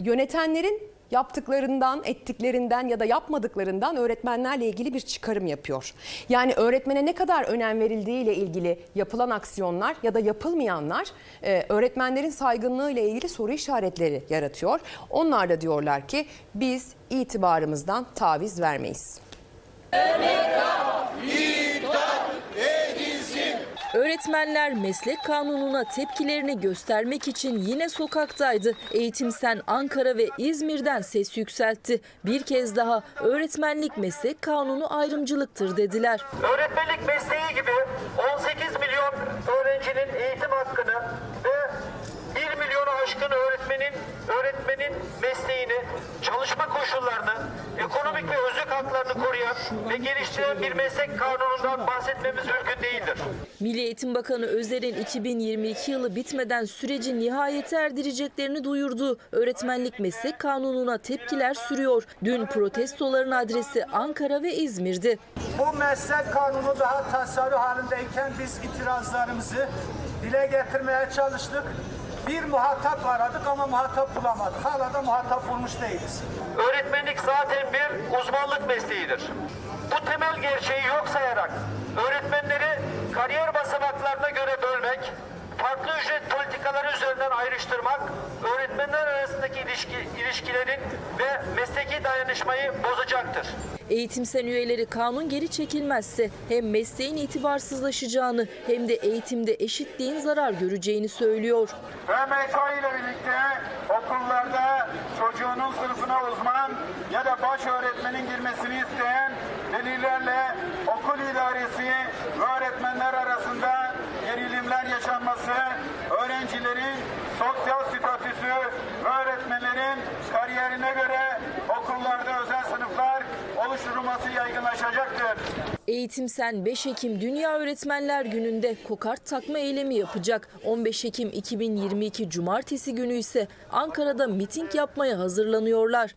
Yönetenlerin yaptıklarından, ettiklerinden ya da yapmadıklarından öğretmenlerle ilgili bir çıkarım yapıyor. Yani öğretmene ne kadar önem verildiği ile ilgili yapılan aksiyonlar ya da yapılmayanlar e, öğretmenlerin saygınlığı ile ilgili soru işaretleri yaratıyor. Onlar da diyorlar ki biz itibarımızdan taviz vermeyiz. Öğretmenler meslek kanununa tepkilerini göstermek için yine sokaktaydı. Eğitimsen Ankara ve İzmir'den ses yükseltti. Bir kez daha öğretmenlik meslek kanunu ayrımcılıktır dediler. Öğretmenlik mesleği gibi 18 milyon öğrencinin eğitim hakkını ve 1 milyonu aşkın öğretmenin öğretmenin mesleğini, çalışma koşullarını, ve geliştiren bir meslek kanunundan bahsetmemiz mümkün değildir. Milli Eğitim Bakanı Özer'in 2022 yılı bitmeden süreci nihayete erdireceklerini duyurdu. Öğretmenlik meslek kanununa tepkiler sürüyor. Dün protestoların adresi Ankara ve İzmir'di. Bu meslek kanunu daha tasarruf halindeyken biz itirazlarımızı dile getirmeye çalıştık. Bir muhatap aradık ama muhatap bulamadık. Hala da muhatap bulmuş değiliz. Öğretmenlik uzmanlık mesleğidir. Bu temel gerçeği yok sayarak farklı ücret politikaları üzerinden ayrıştırmak, öğretmenler arasındaki ilişki, ilişkilerin ve mesleki dayanışmayı bozacaktır. Eğitimsen üyeleri kanun geri çekilmezse hem mesleğin itibarsızlaşacağını hem de eğitimde eşitliğin zarar göreceğini söylüyor. VMK ile birlikte okullarda çocuğunun sınıfına uzman ya da baş öğretmenin girmesini isteyen velilerle okul idaresi ve öğretmenler yaşanması, öğrencilerin sosyal statüsü öğretmenlerin kariyerine göre okullarda özel sınıflar oluşturulması yaygınlaşacaktır. Eğitimsen 5 Ekim Dünya Öğretmenler Günü'nde kokart takma eylemi yapacak. 15 Ekim 2022 Cumartesi günü ise Ankara'da miting yapmaya hazırlanıyorlar.